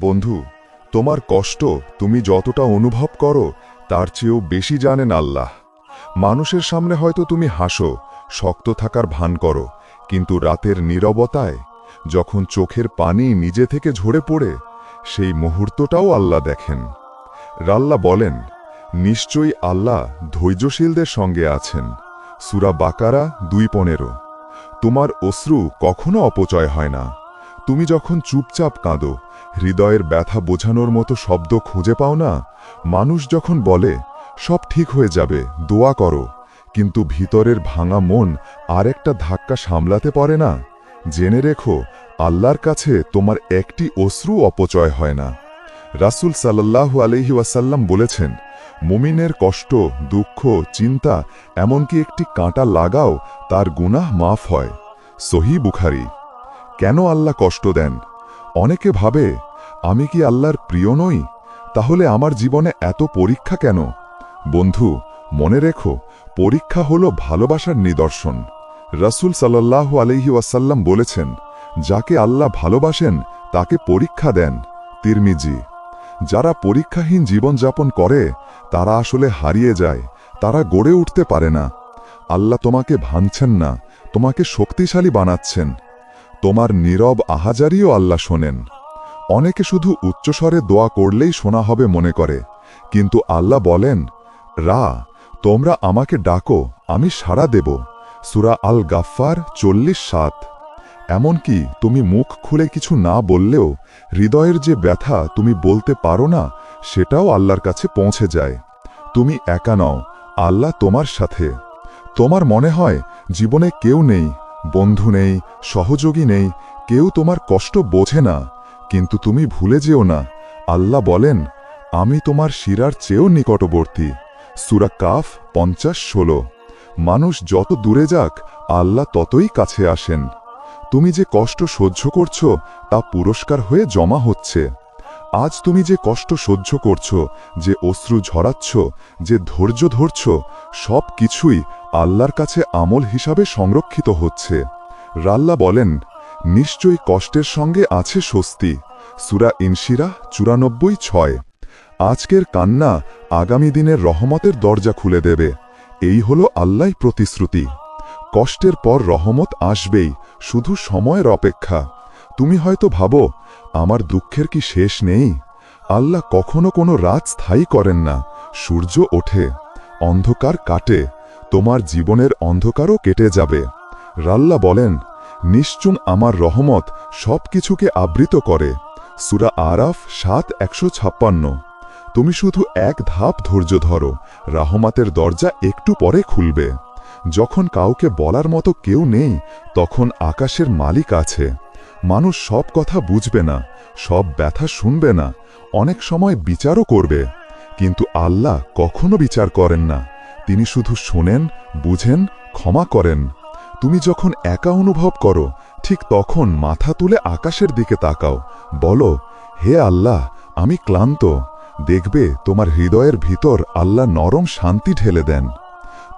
বন্ধু, তোমার কষ্ট তুমি যতটা অনুভব করো, তার চেয়েও বেশি জানেন আল্লাহ। মানুষের সামনে হয়তো তুমি হাসো, শক্ত থাকার ভান করো, কিন্তু রাতের নীরবতায়, যখন চোখের পানি নিজে থেকে ঝরে পড়ে, সেই মুহূর্তটাও আল্লাহ দেখেন। রাল্লা বলেন, নিশ্চয়ই আল্লাহ ধৈর্যশীলদের সঙ্গে আছেন। সুরা বাকারা দুই পনেরো। তোমার অশ্রু কখনো অপচয় হয় না। তুমি যখন চুপচাপ কাঁদো হৃদয়ের ব্যথা বোঝানোর মতো শব্দ খুঁজে পাও না? মানুষ যখন বলে, সব ঠিক হয়ে যাবে, দোয়া করো। কিন্তু ভিতরের ভাঙা মন আর একটা ধাক্কা সামলাতে পারে না। জেনে রেখো, আল্লাহর কাছে তোমার একটি অশ্রু অপচয় হয় না। রাসূল সাল্লাল্লাহু আলহি ওয়াসাল্লাম বলেছেন, মুমিনের কষ্ট, দুঃখ, চিন্তা, এমনকি একটি কাঁটা লাগাও, তার গুনাহ মাফ হয়। সহি বুখারি, কেন আল্লাহ কষ্ট দেন? অনেকে ভাবে আমি কি আল্লাহর প্রিয় নই? তাহলে আমার জীবনে এত পরীক্ষা কেন? বন্ধু, মনে রেখো, পরীক্ষা হল ভালোবাসার নিদর্শন। রাসূল সাল্লাল্লাহু আলহি ওয়াসাল্লাম বলেছেন, যাকে আল্লাহ ভালোবাসেন, তাকে পরীক্ষা দেন। তিরমিজি, যারা পরীক্ষাহীন জীবনযাপন করে, তারা আসলে হারিয়ে যায়, তারা গড়ে উঠতে পারে না। আল্লাহ তোমাকে ভাঙছেন না, তোমাকে শক্তিশালী বানাচ্ছেন। তোমার নীরব আহাজারিও আল্লাহ শোনেন। অনেকে শুধু উচ্চস্বরে দোয়া করলেই শোনা হবে মনে করে। কিন্তু আল্লাহ বলেন, রা, তোমরা আমাকে ডাকো, আমি সাড়া দেব। সুরা আল গাফফার চল্লিশ সাত। এমনকি তুমি মুখ খুলে কিছু না বললেও হৃদয়ের যে ব্যথা তুমি বলতে পারো না, সেটাও আল্লাহর কাছে পৌঁছে যায়। তুমি একা নও, আল্লাহ তোমার সাথে। তোমার মনে হয় জীবনে কেউ নেই, বন্ধু নেই, সহযোগী নেই, কেউ তোমার কষ্ট বোঝে না। কিন্তু তুমি ভুলে যেও না। আল্লাহ বলেন, আমি তোমার শিরার চেয়েও নিকটবর্তী। সুরা কাফ পঞ্চাশ ষোলো। মানুষ যত দূরে যাক, আল্লাহ ততই কাছে আসেন। তুমি যে কষ্ট সহ্য করছ, তা পুরস্কার হয়ে জমা হচ্ছে। আজ তুমি যে কষ্ট সহ্য করছ, যে অশ্রু ঝরাচ্ছ, যে ধৈর্য ধরছ সব কিছুই আল্লাহর কাছে আমল হিসাবে সংরক্ষিত হচ্ছে। রাল্লা বলেন নিশ্চয়ই কষ্টের সঙ্গে আছে স্বস্তি। সুরা ইনশিরা চুরানব্বই ছয়। আজকের কান্না আগামী দিনের রহমতের দরজা খুলে দেবে। এই হলো আল্লাহ প্রতিশ্রুতি। কষ্টের পর রহমত আসবেই, শুধু সময়ের অপেক্ষা। তুমি হয়তো ভাবো, আমার দুঃখের কি শেষ নেই? আল্লাহ কখনো কোনো রাত স্থায়ী করেন না, সূর্য ওঠে, অন্ধকার কাটে, তোমার জীবনের অন্ধকারও কেটে যাবে। রাল্লা বলেন নিশ্চুন আমার রহমত সব কিছুকে আবৃত করে। সুরা আরাফ সাত একশো ছাপ্পান্ন। তুমি শুধু এক ধাপ ধৈর্য ধরো, রাহমাতের দরজা একটু পরে খুলবে। যখন কাউকে বলার মতো কেউ নেই, তখন আকাশের মালিক আছে। মানুষ সব কথা বুঝবে না, সব ব্যথা শুনবে না, অনেক সময় বিচারও করবে। কিন্তু আল্লাহ কখনো বিচার করেন না। তিনি শুধু শোনেন, বুঝেন, ক্ষমা করেন। তুমি যখন একা অনুভব করো, ঠিক তখন মাথা তুলে আকাশের দিকে তাকাও। বলো, হে আল্লাহ, আমি ক্লান্ত। দেখবে, তোমার হৃদয়ের ভিতর আল্লাহ নরম শান্তি ঢেলে দেন।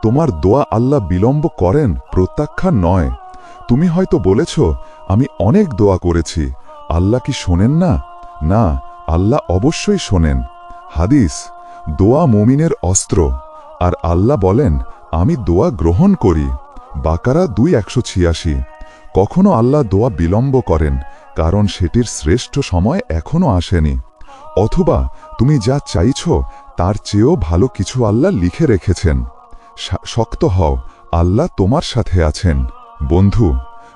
তোমার দোয়া আল্লাহ বিলম্ব করেন, প্রত্যাখ্যান নয়। তুমি হয়তো বলেছ, আমি অনেক দোয়া করেছি। আল্লাহ কি শোনেন না? না, আল্লাহ অবশ্যই শোনেন। হাদিস, দোয়া মুমিনের অস্ত্র। আর আল্লাহ বলেন, আমি দোয়া গ্রহণ করি। বাকারা দুই একশো ছিয়াশি। কখনো আল্লাহ দোয়া বিলম্ব করেন, কারণ সেটির শ্রেষ্ঠ সময় এখনও আসেনি। অথবা তুমি যা চাইছ, তার চেয়েও ভালো কিছু আল্লাহ লিখে রেখেছেন। শক্ত হও, আল্লাহ তোমার সাথে আছেন। বন্ধু,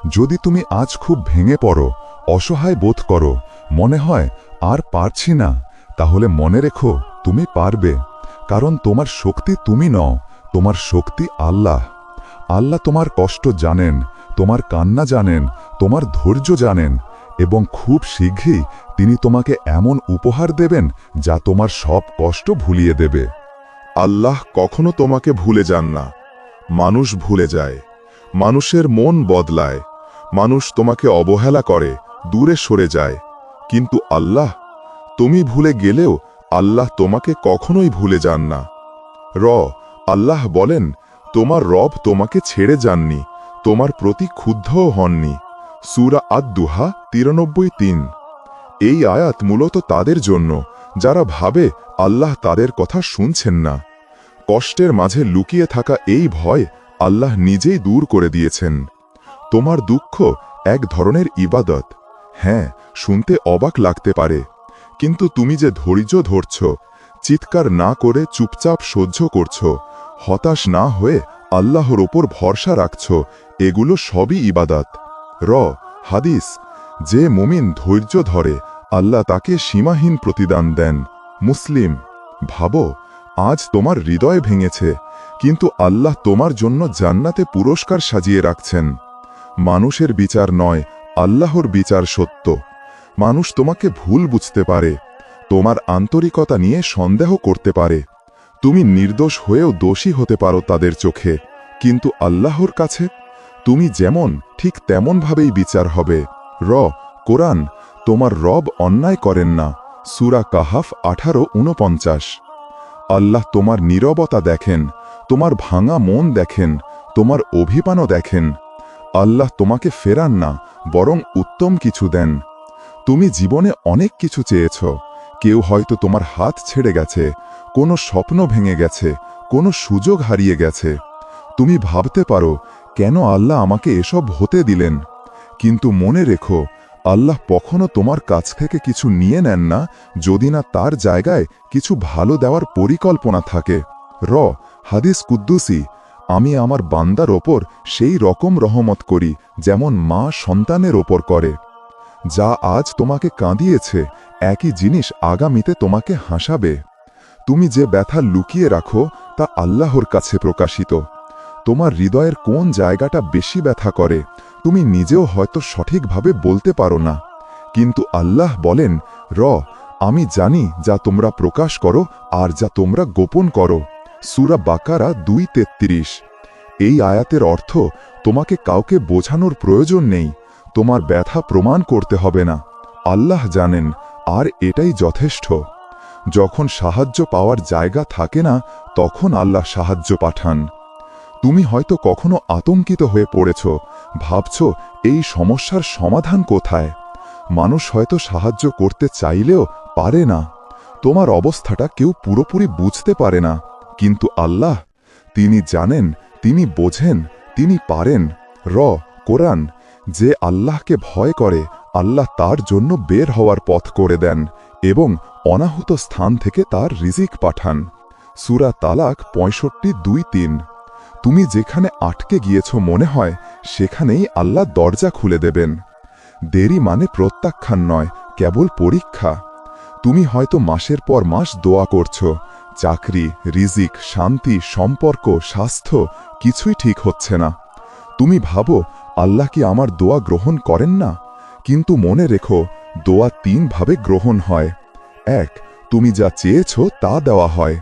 যদি তুমি আজ খুব ভেঙে পড়ো, অসহায় বোধ করো, মনে হয় আর পারছি না, তাহলে মনে রেখো, তুমি পারবে। কারণ তোমার শক্তি তুমি নও, তোমার শক্তি আল্লাহ। আল্লাহ তোমার কষ্ট জানেন, তোমার কান্না জানেন, তোমার ধৈর্য জানেন এবং খুব শীঘ্রই তিনি তোমাকে এমন উপহার দেবেন যা তোমার সব কষ্ট ভুলিয়ে দেবে। আল্লাহ কখনো তোমাকে ভুলে যান না। মানুষ ভুলে যায়, মানুষের মন বদলায়, মানুষ তোমাকে অবহেলা করে, দূরে সরে যায়। কিন্তু আল্লাহ, তুমি ভুলে গেলেও আল্লাহ তোমাকে কখনোই ভুলে যান না। র, আল্লাহ বলেন তোমার রব তোমাকে ছেড়ে যাননি, তোমার প্রতি ক্ষুদ্ধও হননি। সুরা আদ দুহা তিরানব্বই তিন। এই আয়াত মূলত তাদের জন্য, যারা ভাবে আল্লাহ তাদের কথা শুনছেন না। কষ্টের মাঝে লুকিয়ে থাকা এই ভয় আল্লাহ নিজেই দূর করে দিয়েছেন। তোমার দুঃখ এক ধরনের ইবাদত। হ্যাঁ শুনতে অবাক লাগতে পারে। কিন্তু তুমি যে ধৈর্য ধরছ, চিৎকার না করে চুপচাপ সহ্য করছ হতাশ না হয়ে আল্লাহর ওপর ভরসা রাখছ, এগুলো সবই ইবাদাত। র, হাদিস, যে মুমিন ধৈর্য ধরে, আল্লাহ তাকে সীমাহীন প্রতিদান দেন। মুসলিম, ভাবো, আজ তোমার হৃদয় ভেঙেছে, কিন্তু আল্লাহ তোমার জন্য জান্নাতে পুরস্কার সাজিয়ে রাখছেন। মানুষের বিচার নয়, আল্লাহর বিচার সত্য। মানুষ তোমাকে ভুল বুঝতে পারে, তোমার আন্তরিকতা নিয়ে সন্দেহ করতে পারে। তুমি নির্দোষ হয়েও দোষী হতে পারো তাদের চোখে, কিন্তু আল্লাহর কাছে তুমি যেমন ঠিক তেমনভাবেই বিচার হবে। র, কোরআন, তোমার রব অন্যায় করেন না। সুরা কাহাফ আঠারো উনপঞ্চাশ আল্লাহ তোমার নীরবতা দেখেন, তোমার ভাঙা মন দেখেন, তোমার অভিমানও দেখেন। আল্লাহ তোমাকে ফেরান না, বরং উত্তম কিছু দেন। তুমি জীবনে অনেক কিছু চেয়েছ, কেউ হয়তো তোমার হাত ছেড়ে গেছে কোনো স্বপ্ন ভেঙে গেছে, কোনো সুযোগ হারিয়ে গেছে। তুমি ভাবতে পারো, কেন আল্লাহ আমাকে এসব হতে দিলেন? কিন্তু মনে রেখো, আল্লাহ কখনো তোমার কাছ থেকে কিছু নিয়ে নেন না, যদি না তার জায়গায় কিছু ভালো দেওয়ার পরিকল্পনা থাকে। র, হাদিস কুদ্দুসি, আমি আমার বান্দার ওপর সেই রকম রহমত করি, যেমন মা সন্তানের ওপর করে। যা আজ তোমাকে কাঁদিয়েছে, একই জিনিস আগামীতে তোমাকে হাসাবে। তুমি যে ব্যথা লুকিয়ে রাখো, তা আল্লাহর কাছে প্রকাশিত। তোমার হৃদয়ের কোন জায়গাটা বেশি ব্যথা করে, তুমি নিজেও হয়তো সঠিকভাবে বলতে পারো না। কিন্তু আল্লাহ বলেন, র, আমি জানি যা তোমরা প্রকাশ করো আর যা তোমরা গোপন করো। সুরা বাকারা দুই তেত্রিশ। এই আয়াতের অর্থ, তোমাকে কাউকে বোঝানোর প্রয়োজন নেই, তোমার ব্যথা প্রমাণ করতে হবে না। আল্লাহ জানেন, আর এটাই যথেষ্ট। যখন সাহায্য পাওয়ার জায়গা থাকে না, তখন আল্লাহ সাহায্য পাঠান। তুমি হয়তো কখনো আতঙ্কিত হয়ে পড়েছ। ভাবছ, এই সমস্যার সমাধান কোথায়? মানুষ হয়তো সাহায্য করতে চাইলেও পারে না। তোমার অবস্থাটা কেউ পুরোপুরি বুঝতে পারে না। কিন্তু আল্লাহ, তিনি জানেন, তিনি বোঝেন, তিনি পারেন। র, কোরআন, যে আল্লাহকে ভয় করে, আল্লাহ তার জন্য বের হওয়ার পথ করে দেন। এবং অনাহুত স্থান থেকে তার রিজিক পাঠান। সুরা তালাক পঁয়ষট্টি দুই তিন। তুমি যেখানে আটকে গিয়েছ মনে হয়, সেখানেই আল্লাহ দরজা খুলে দেবেন। দেরি মানে প্রত্যাখ্যান নয়, কেবল পরীক্ষা। তুমি হয়তো মাসের পর মাস দোয়া করছ। চাকরি, রিজিক, শান্তি, সম্পর্ক, স্বাস্থ্য কিছুই ঠিক হচ্ছে না। তুমি ভাবো, আল্লাহ কি আমার দোয়া গ্রহণ করেন না? কিন্তু মনে রেখো দোয়া তিনভাবে গ্রহণ হয়। এক, তুমি যা চেয়েছ তা দেওয়া হয়।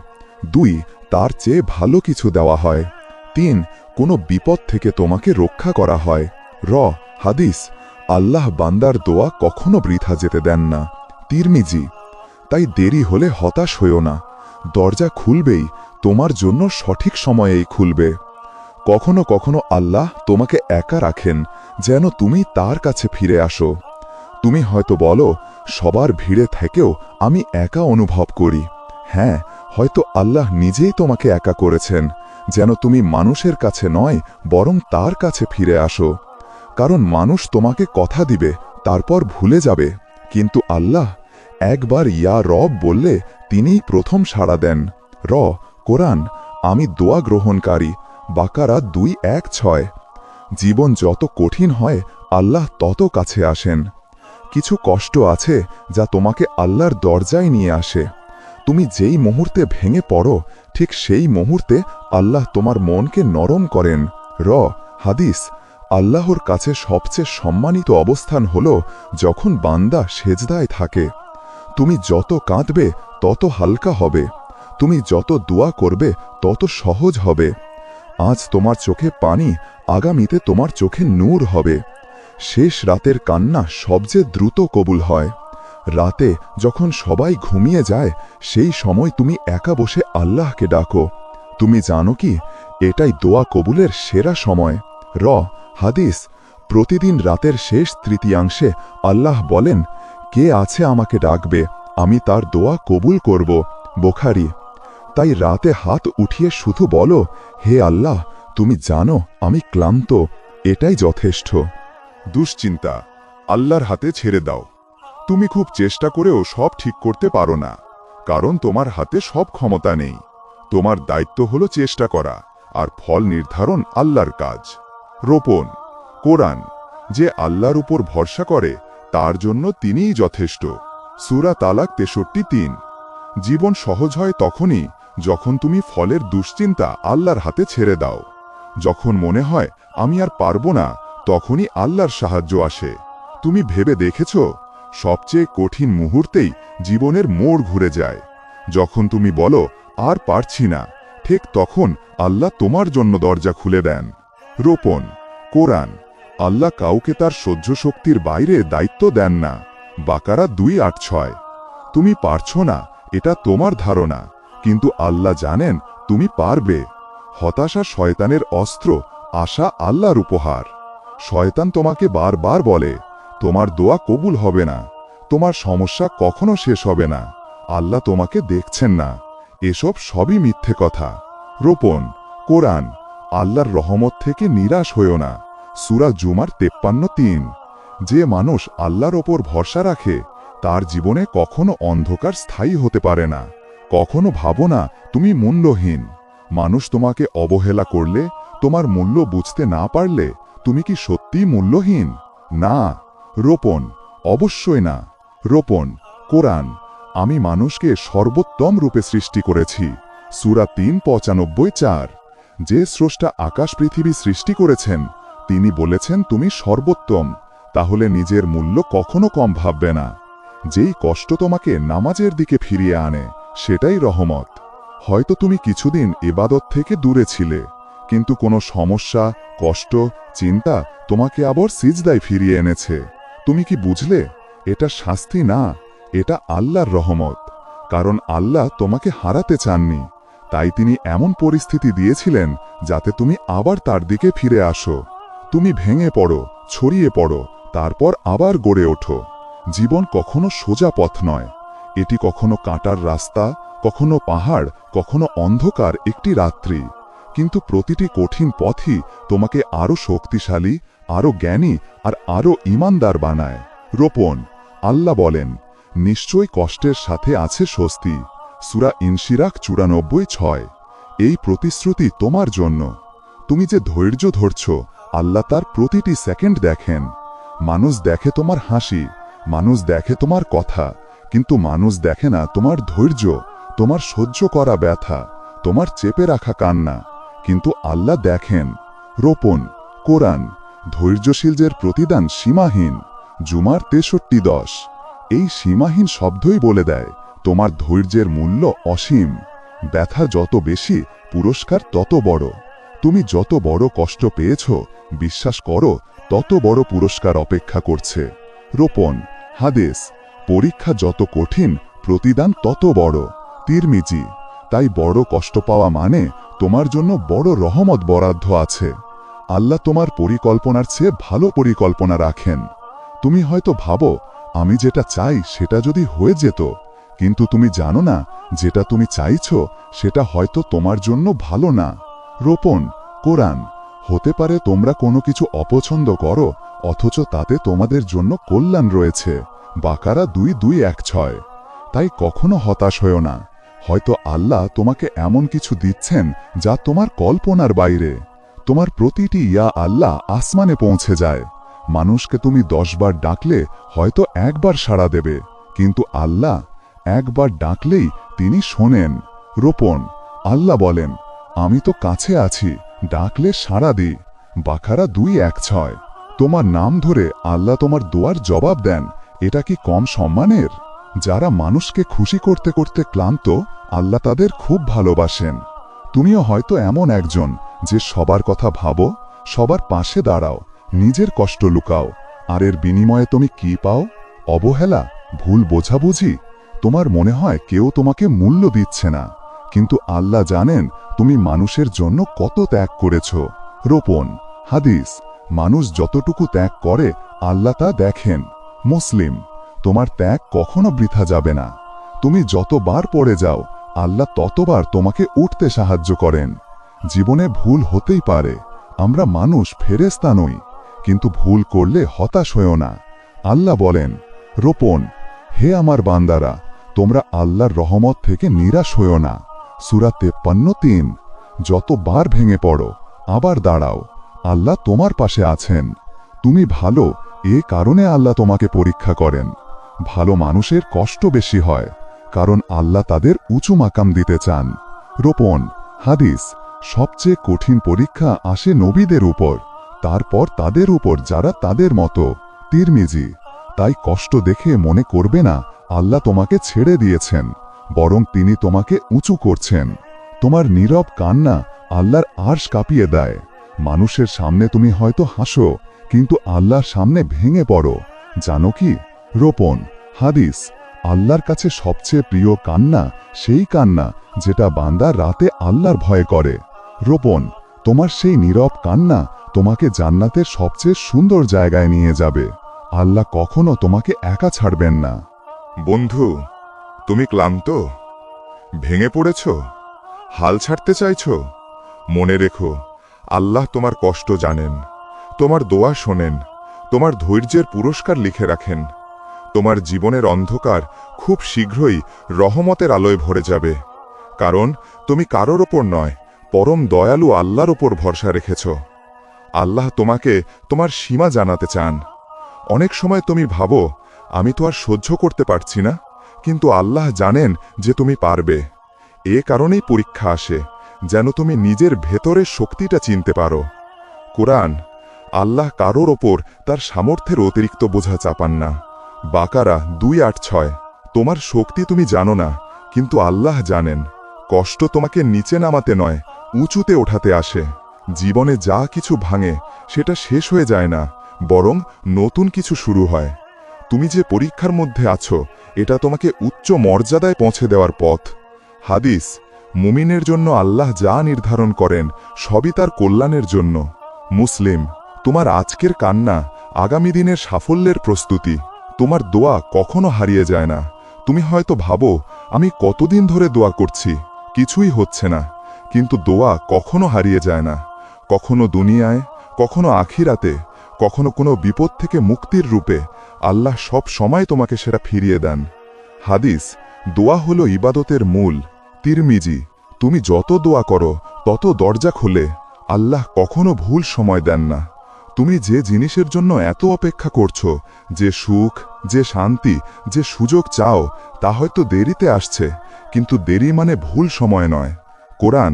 দুই, তার চেয়ে ভালো কিছু দেওয়া হয়। তিন, কোনো বিপদ থেকে তোমাকে রক্ষা করা হয়। র, হাদিস, আল্লাহ বান্দার দোয়া কখনো বৃথা যেতে দেন না। তিরমিজি, তাই দেরি হলে হতাশ হইও না। দরজা খুলবেই, তোমার জন্য সঠিক সময়েই খুলবে। কখনো কখনো আল্লাহ তোমাকে একা রাখেন, যেন তুমি তার কাছে ফিরে আসো। তুমি হয়তো বলো, সবার ভিড়ে থেকেও আমি একা অনুভব করি। হ্যাঁ হয়তো আল্লাহ নিজেই তোমাকে একা করেছেন, যেন তুমি মানুষের কাছে নয়, বরং তার কাছে ফিরে আসো। কারণ মানুষ তোমাকে কথা দিবে, তারপর ভুলে যাবে। কিন্তু আল্লাহ, একবার ইয়া রব বললে তিনিই প্রথম সাড়া দেন। র, কোরআন, আমি দোয়া গ্রহণকারী, বাকারা দুই এক ছয়। জীবন যত কঠিন হয়, আল্লাহ তত কাছে আসেন। কিছু কষ্ট আছে যা তোমাকে আল্লাহর দরজায় নিয়ে আসে। তুমি যেই মুহূর্তে ভেঙে পড়ো, ঠিক সেই মুহূর্তে আল্লাহ তোমার মনকে নরম করেন। র, হাদিস, আল্লাহর কাছে সবচেয়ে সম্মানিত অবস্থান হল যখন বান্দা সেজদায় থাকে। তুমি যত কাঁদবে, তত হালকা হবে। তুমি যত দোয়া করবে, তত সহজ হবে। আজ তোমার চোখে পানি, আগামীতে তোমার চোখে নূর হবে। শেষ রাতের কান্না সবচেয়ে দ্রুত কবুল হয়। রাতে যখন সবাই ঘুমিয়ে যায়, সেই সময় তুমি একা বসে আল্লাহকে ডাকো। তুমি জানো কি? এটাই দোয়া কবুলের সেরা সময়। র, হাদিস। প্রতিদিন রাতের শেষ তৃতীয়াংশে আল্লাহ বলেন, কে আছে আমাকে ডাকবে? আমি তার দোয়া কবুল করব। বোখারি। তাই রাতে হাত উঠিয়ে শুধু বলো, হে আল্লাহ, তুমি জানো আমি ক্লান্ত। এটাই যথেষ্ট। দুশ্চিন্তা, আল্লাহর হাতে ছেড়ে দাও। তুমি খুব চেষ্টা করেও সব ঠিক করতে পারো না, কারণ তোমার হাতে সব ক্ষমতা নেই। তোমার দায়িত্ব হলো চেষ্টা করা আর ফল নির্ধারণ আল্লাহর কাজ। রোপণ, কোরআন, যে আল্লাহর উপর ভরসা করে, তার জন্য তিনিই যথেষ্ট। সুরা তালাক তেষট্টি তিন। জীবন সহজ হয় তখনই যখন তুমি ফলের দুশ্চিন্তা আল্লাহর হাতে ছেড়ে দাও। যখন মনে হয়, আমি আর পারব না তখনই আল্লাহর সাহায্য আসে। তুমি ভেবে দেখেছ? সবচেয়ে কঠিন মুহূর্তেই জীবনের মোড় ঘুরে যায়। যখন তুমি বলো, আর পারছি না, ঠিক তখন আল্লাহ তোমার জন্য দরজা খুলে দেন। রোপণ, কোরআন, আল্লাহ কাউকে তার সহ্য শক্তির বাইরে দায়িত্ব দেন না। বাকারা দুই আট ছয়, তুমি পারছ না, এটা তোমার ধারণা, কিন্তু আল্লাহ জানেন তুমি পারবে। হতাশা শয়তানের অস্ত্র, আশা আল্লাহর উপহার। শয়তান তোমাকে বারবার বলে, তোমার দোয়া কবুল হবে না, তোমার সমস্যা কখনো শেষ হবে না, আল্লাহ তোমাকে দেখছেন না, এসব সবই মিথ্যে কথা। রোপণ, কোরআন, আল্লাহর রহমত থেকে নিরাশ হইও না, সুরা জুমার তেপ্পান্ন তিন। যে মানুষ আল্লাহর ওপর ভরসা রাখে, তার জীবনে কখনো অন্ধকার স্থায়ী হতে পারে না, কখনো ভাবো না, তুমি মূল্যহীন, মানুষ তোমাকে অবহেলা করলে, তোমার মূল্য বুঝতে না পারলে তুমি কি সত্যিই মূল্যহীন? না, রোপণ, অবশ্যই না। রোপণ, কোরআন, আমি মানুষকে সর্বোত্তম রূপে সৃষ্টি করেছি। সুরা তিন পঁচানব্বই চার। যে স্রষ্টা আকাশ পৃথিবী সৃষ্টি করেছেন, তিনি বলেছেন তুমি সর্বোত্তম, তাহলে নিজের মূল্য কখনো কম ভাববে না। যেই কষ্ট তোমাকে নামাজের দিকে ফিরিয়ে আনে, সেটাই রহমত। হয়তো তুমি কিছুদিন এবাদত থেকে দূরে ছিলে। কিন্তু কোনো সমস্যা, কষ্ট, চিন্তা তোমাকে আবার সিজদায় ফিরিয়ে এনেছে। তুমি কি বুঝলে? এটা শাস্তি না, এটা আল্লাহর রহমত। কারণ আল্লাহ তোমাকে হারাতে চাননি। তাই তিনি এমন পরিস্থিতি দিয়েছিলেন যাতে তুমি আবার তার দিকে ফিরে আসো। তুমি ভেঙে পড়ো, ছড়িয়ে পড়ো, তারপর আবার গড়ে ওঠো। জীবন কখনো সোজা পথ নয়। এটি কখনো কাঁটার রাস্তা, কখনো পাহাড়, কখনো অন্ধকার একটি রাত্রি। কিন্তু প্রতিটি কঠিন পথই তোমাকে আরও শক্তিশালী আরও জ্ঞানী আর আরও ইমানদার বানায়। রোপণ, আল্লাহ বলেন, নিশ্চয়ই কষ্টের সাথে আছে স্বস্তি। সুরা ইনশিরাক চুরানব্বই ছয়, এই প্রতিশ্রুতি তোমার জন্য। তুমি যে ধৈর্য ধরছ, আল্লাহ তার প্রতিটি সেকেন্ড দেখেন। মানুষ দেখে তোমার হাসি, মানুষ দেখে তোমার কথা, কিন্তু মানুষ দেখে না তোমার ধৈর্য, তোমার সহ্য করা ব্যথা, তোমার চেপে রাখা কান্না। কিন্তু আল্লাহ দেখেন। রোপণ, কোরআন, ধৈর্যশীলদের প্রতিদান সীমাহীন, জুমার তেষট্টি দশ। এই সীমাহীন শব্দই বলে দেয়, তোমার ধৈর্যের মূল্য অসীম। ব্যথা যত বেশি, পুরস্কার তত বড়। তুমি যত বড় কষ্ট পেয়েছ, বিশ্বাস করো, তত বড় পুরস্কার অপেক্ষা করছে। রোপণ, হাদেস, পরীক্ষা যত কঠিন, প্রতিদান তত বড়। তিরমিজি তাই বড় কষ্ট পাওয়া মানে তোমার জন্য বড় রহমত বরাদ্দ আছে। আল্লাহ তোমার পরিকল্পনার চেয়ে ভালো পরিকল্পনা রাখেন। তুমি হয়তো ভাবো, আমি যেটা চাই সেটা যদি হয়ে যেত, কিন্তু তুমি জানো না, যেটা তুমি চাইছ সেটা হয়তো তোমার জন্য ভালো না। রোপণ, কোরআন, হতে পারে তোমরা কোনো কিছু অপছন্দ করো, অথচ তাতে তোমাদের জন্য কল্যাণ রয়েছে। বাকারা দুই দুই এক ছয়। তাই কখনো হতাশ হয়েও না। হয়তো আল্লাহ তোমাকে এমন কিছু দিচ্ছেন যা তোমার কল্পনার বাইরে। তোমার প্রতিটি ইয়া আল্লাহ আসমানে পৌঁছে যায়। মানুষকে তুমি দশবার ডাকলে হয়তো একবার সাড়া দেবে, কিন্তু আল্লাহ একবার ডাকলেই তিনি শোনেন, রোপণ। আল্লাহ বলেন, আমি তো কাছে আছি, ডাকলে সাড়া দিই। বাখারা দুই এক ছয়। তোমার নাম ধরে আল্লাহ তোমার দোয়ার জবাব দেন, এটা কি কম সম্মানের? যারা মানুষকে খুশি করতে করতে ক্লান্ত, আল্লাহ তাদের খুব ভালোবাসেন। তুমিও হয়তো এমন একজন যে সবার কথা ভাবো, সবার পাশে দাঁড়াও, নিজের কষ্ট লুকাও, আর এর বিনিময়ে তুমি কি পাও? অবহেলা, ভুল বোঝাবুঝি? তোমার মনে হয় কেউ তোমাকে মূল্য দিচ্ছে না। কিন্তু আল্লাহ জানেন তুমি মানুষের জন্য কত ত্যাগ করেছ। রোপণ, হাদিস, মানুষ যতটুকু ত্যাগ করে, আল্লাহ তা দেখেন। মুসলিম তোমার ত্যাগ কখনো বৃথা যাবে না। তুমি যতবার পড়ে যাও, আল্লাহ ততবার তোমাকে উঠতে সাহায্য করেন। জীবনে ভুল হতেই পারে, আমরা মানুষ ফেরেস্তা নই, কিন্তু ভুল করলে হতাশ হয়েও না। আল্লাহ বলেন, রোপণ, হে আমার বান্দারা, তোমরা আল্লাহর রহমত থেকে নিরাশ হয়েও না। সুরা তেপ্পান্ন তিন, যতবার ভেঙে পড়ো, আবার দাঁড়াও, আল্লাহ তোমার পাশে আছেন। তুমি ভালো, এ কারণে আল্লাহ তোমাকে পরীক্ষা করেন। ভালো মানুষের কষ্ট বেশি হয়, কারণ আল্লাহ তাদের উঁচু মাকাম দিতে চান। রোপণ, হাদিস, সবচেয়ে কঠিন পরীক্ষা আসে নবীদের উপর, তারপর তাদের উপর যারা তাদের মতো। তিরমিজি, তাই কষ্ট দেখে মনে করবে না, আল্লাহ তোমাকে ছেড়ে দিয়েছেন, বরং তিনি তোমাকে উঁচু করছেন। তোমার নীরব কান্না আল্লাহর আর্শ কাঁপিয়ে দেয়। মানুষের সামনে তুমি হয়তো হাসো, কিন্তু আল্লাহর সামনে ভেঙে পড়ো। জানো কি? রোপণ, হাদিস, আল্লাহর কাছে সবচেয়ে প্রিয় কান্না সেই কান্না যেটা বান্দা রাতে আল্লাহর ভয় করে। রোপণ, তোমার সেই নীরব কান্না তোমাকে জান্নাতের সবচেয়ে সুন্দর জায়গায় নিয়ে যাবে। আল্লাহ কখনো তোমাকে একা ছাড়বেন না। বন্ধু, তুমি ক্লান্ত? ভেঙে পড়েছ? হাল ছাড়তে চাইছ? মনে রেখো, আল্লাহ তোমার কষ্ট জানেন, তোমার দোয়া শোনেন, তোমার ধৈর্যের পুরস্কার লিখে রাখেন। তোমার জীবনের অন্ধকার খুব শীঘ্রই রহমতের আলোয় ভরে যাবে। কারণ তুমি কারোর ওপর নয়, পরম দয়ালু আল্লাহর ওপর ভরসা রেখেছ। আল্লাহ তোমাকে তোমার সীমা জানাতে চান। অনেক সময় তুমি ভাবো, আমি তো আর সহ্য করতে পারছি না, কিন্তু আল্লাহ জানেন যে তুমি পারবে। এ কারণেই পরীক্ষা আসে, যেন তুমি নিজের ভেতরের শক্তিটা চিনতে পারো। কোরআন, আল্লাহ কারোর ওপর তার সামর্থ্যের অতিরিক্ত বোঝা চাপান না। বাকারা দুই আট ছয়, তোমার শক্তি তুমি জানো না, কিন্তু আল্লাহ জানেন, কষ্ট তোমাকে নিচে নামাতে নয়, উঁচুতে ওঠাতে আসে। জীবনে যা কিছু ভাঙে, সেটা শেষ হয়ে যায় না, বরং নতুন কিছু শুরু হয়। তুমি যে পরীক্ষার মধ্যে আছো, এটা তোমাকে উচ্চ মর্যাদায় পৌঁছে দেওয়ার পথ। হাদিস, মুমিনের জন্য আল্লাহ যা নির্ধারণ করেন, সবই তার কল্যাণের জন্য। মুসলিম, তোমার আজকের কান্না আগামী দিনের সাফল্যের প্রস্তুতি। তোমার দোয়া কখনো হারিয়ে যায় না। তুমি হয়তো ভাবো, আমি কতদিন ধরে দোয়া করছি, কিছুই হচ্ছে না। কিন্তু দোয়া কখনো হারিয়ে যায় না। কখনো দুনিয়ায়, কখনো আখিরাতে, কখনো কোনো বিপদ থেকে মুক্তির রূপে আল্লাহ সব সময় তোমাকে সেটা ফিরিয়ে দেন। হাদিস, দোয়া হলো ইবাদতের মূল। তিরমিজি, তুমি যত দোয়া করো, তত দরজা খোলে। আল্লাহ কখনো ভুল সময় দেন না। তুমি যে জিনিসের জন্য এত অপেক্ষা করছ, যে সুখ, যে শান্তি, যে সুযোগ চাও, তা হয়তো দেরিতে আসছে, কিন্তু দেরি মানে ভুল সময় নয়। কোরআন,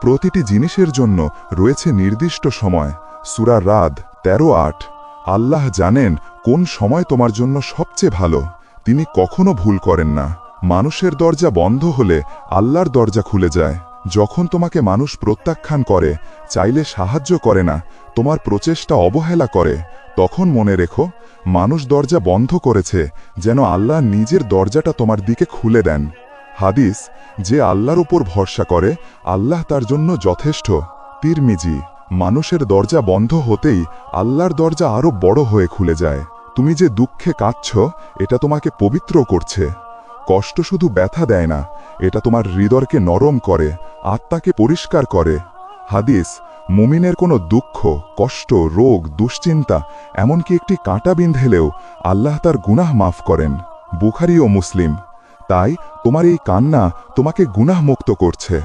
প্রতিটি জিনিসের জন্য রয়েছে নির্দিষ্ট সময়, সুরা রাদ তেরো আট। আল্লাহ জানেন কোন সময় তোমার জন্য সবচেয়ে ভালো। তিনি কখনো ভুল করেন না। মানুষের দরজা বন্ধ হলে আল্লাহর দরজা খুলে যায়। যখন তোমাকে মানুষ প্রত্যাখ্যান করে চাইলে সাহায্য করে না, তোমার প্রচেষ্টা অবহেলা করে। তখন মনে রেখো, মানুষ দরজা বন্ধ করেছে, যেন আল্লাহ নিজের দরজাটা তোমার দিকে খুলে দেন। হাদিস, যে আল্লাহর উপর ভরসা করে, আল্লাহ তার জন্য যথেষ্ট। তিরমিজি, মানুষের দরজা বন্ধ হতেই আল্লাহর দরজা আরও বড় হয়ে খুলে যায়। তুমি যে দুঃখে কাঁদছ, এটা তোমাকে পবিত্র করছে। কষ্ট শুধু ব্যথা দেয় না, এটা তোমার হৃদয়কে নরম করে, আত্মাকে পরিষ্কার করে। হাদিস, মুমিনের কোনো দুঃখ, কষ্ট, রোগ, দুশ্চিন্তা, এমনকি একটি কাঁটা বিন্ধেলেও আল্লাহ তার গুনাহ মাফ করেন, বুখারি ও মুসলিম। তাই তোমার এই কান্না তোমাকে গুনাহমুক্ত করছে।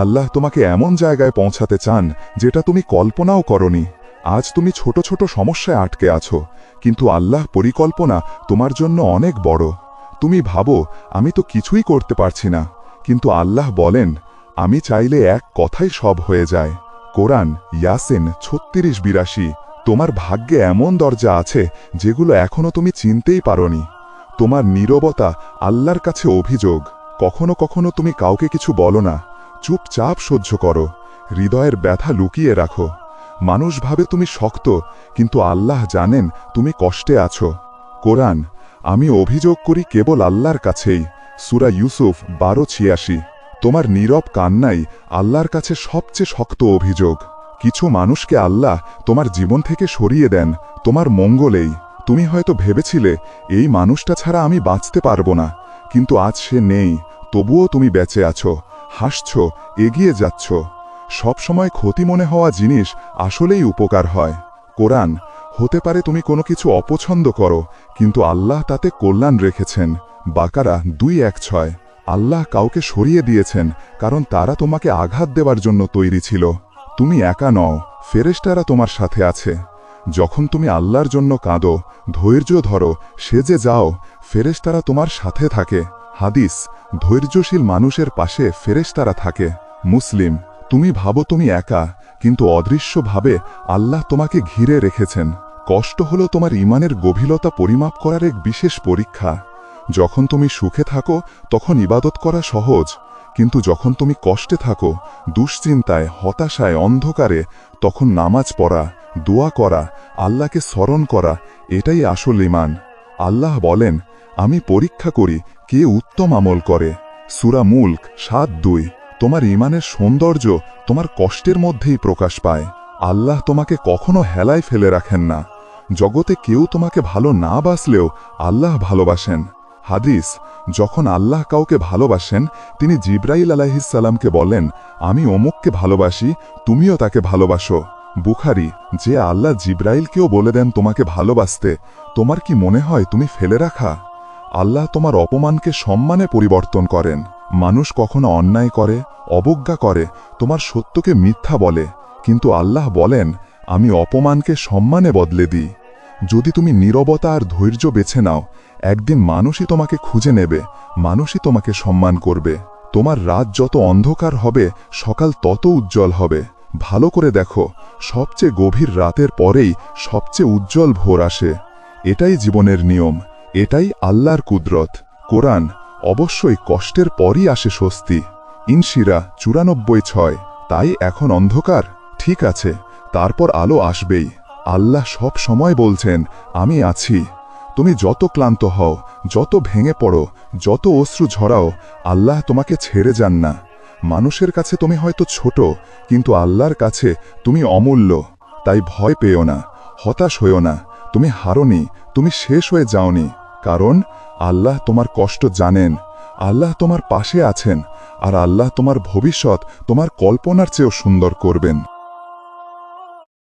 আল্লাহ তোমাকে এমন জায়গায় পৌঁছাতে চান যেটা তুমি কল্পনাও করনি। আজ তুমি ছোট ছোট সমস্যায় আটকে আছো, কিন্তু আল্লাহ পরিকল্পনা তোমার জন্য অনেক বড়। তুমি ভাবো, আমি তো কিছুই করতে পারছি না, কিন্তু আল্লাহ বলেন আমি চাইলে এক কথাই সব হয়ে যায়। কোরআন, ইয়াসিন, ছত্রিশ বিরাশি, তোমার ভাগ্যে এমন দরজা আছে যেগুলো এখনও তুমি চিনতেই পারোনি। তোমার নীরবতা আল্লাহর কাছে অভিযোগ। কখনো কখনো তুমি কাউকে কিছু বলো না। চুপচাপ সহ্য করো। হৃদয়ের ব্যথা লুকিয়ে রাখো। মানুষ ভাবে তুমি শক্ত, কিন্তু আল্লাহ জানেন তুমি কষ্টে আছো। কোরআন, আমি অভিযোগ করি কেবল আল্লাহর কাছেই। সুরা ইউসুফ বারো ছিয়াশি। তোমার নীরব কান্নাই আল্লাহর কাছে সবচেয়ে শক্ত অভিযোগ। কিছু মানুষকে আল্লাহ তোমার জীবন থেকে সরিয়ে দেন, তোমার মঙ্গলেই। তুমি হয়তো ভেবেছিলে, এই মানুষটা ছাড়া আমি বাঁচতে পারব না, কিন্তু আজ সে নেই, তবুও তুমি বেঁচে আছো, হাসছ, এগিয়ে যাচ্ছ। সবসময় ক্ষতি মনে হওয়া জিনিস আসলেই উপকার হয়। কোরআন, হতে পারে তুমি কোনো কিছু অপছন্দ করো, কিন্তু আল্লাহ তাতে কল্যাণ রেখেছেন, বাকারা দুই এক ছয়। আল্লাহ কাউকে সরিয়ে দিয়েছেন, কারণ তারা তোমাকে আঘাত দেওয়ার জন্য তৈরি ছিল। তুমি একা নও, ফেরেশতারা তোমার সাথে আছে। যখন তুমি আল্লাহর জন্য কাঁদো, ধৈর্য ধরো, সেজে যাও, ফেরেশতারা তোমার সাথে থাকে। হাদিস, ধৈর্যশীল মানুষের পাশে ফেরেশতারা থাকে। মুসলিম, তুমি ভাবো তুমি একা, কিন্তু অদৃশ্যভাবে আল্লাহ তোমাকে ঘিরে রেখেছেন। কষ্ট হলো তোমার ইমানের গভীরতা পরিমাপ করার এক বিশেষ পরীক্ষা। যখন তুমি সুখে থাকো, তখন ইবাদত করা সহজ। কিন্তু যখন তুমি কষ্টে থাকো, দুশ্চিন্তায়, হতাশায়, অন্ধকারে, তখন নামাজ পড়া, দোয়া করা, আল্লাহকে স্মরণ করা, এটাই আসল ইমান আল্লাহ বলেন, আমি পরীক্ষা করি কে উত্তম আমল করে। সুরা মুল্ক সাত দুই। তোমার ইমানের সৌন্দর্য তোমার কষ্টের মধ্যেই প্রকাশ পায়। আল্লাহ তোমাকে কখনো হেলায় ফেলে রাখেন না। জগতে কেউ তোমাকে ভালো না বাসলেও আল্লাহ ভালোবাসেন। হাদিস, যখন আল্লাহ কাউকে ভালোবাসেন, তিনি জিব্রাইল আলাহিসাল্লামকে বলেন, আমি অমুককে ভালোবাসি, তুমিও তাকে ভালোবাসো। বুখারি, যে আল্লাহ জিব্রাইলকেও বলে দেন তোমাকে ভালোবাসতে, তোমার কি মনে হয় তুমি ফেলে রাখা? আল্লাহ তোমার অপমানকে সম্মানে পরিবর্তন করেন। মানুষ কখনো অন্যায় করে, অবজ্ঞা করে, তোমার সত্যকে মিথ্যা বলে। কিন্তু আল্লাহ বলেন, আমি অপমানকে সম্মানে বদলে দিই। যদি তুমি নীরবতা আর ধৈর্য বেছে নাও একদিন মানুষই তোমাকে খুঁজে নেবে, মানুষই তোমাকে সম্মান করবে। তোমার রাত যত অন্ধকার হবে, সকাল তত উজ্জ্বল হবে। ভালো করে দেখো, সবচেয়ে গভীর রাতের পরেই সবচেয়ে উজ্জ্বল ভোর আসে। এটাই জীবনের নিয়ম, এটাই আল্লাহর কুদরত। কোরআন, অবশ্যই কষ্টের পরই আসে স্বস্তি। ইনশিরা চুরানব্বই ছয়, তাই এখন অন্ধকার? ঠিক আছে, তারপর আলো আসবেই। আল্লাহ সব সময় বলছেন, আমি আছি। তুমি যত ক্লান্ত হও, যত ভেঙে পড়ো, যত অশ্রু ঝরাও, আল্লাহ তোমাকে ছেড়ে যান না। মানুষের কাছে তুমি হয়তো ছোট, কিন্তু আল্লাহর কাছে তুমি অমূল্য। তাই ভয় পেও না, হতাশ হইও না, তুমি হারনি, তুমি শেষ হয়ে যাওনি। কারণ আল্লাহ তোমার কষ্ট জানেন, আল্লাহ তোমার পাশে আছেন, আর আল্লাহ তোমার ভবিষ্যৎ তোমার কল্পনার চেয়েও সুন্দর করবেন।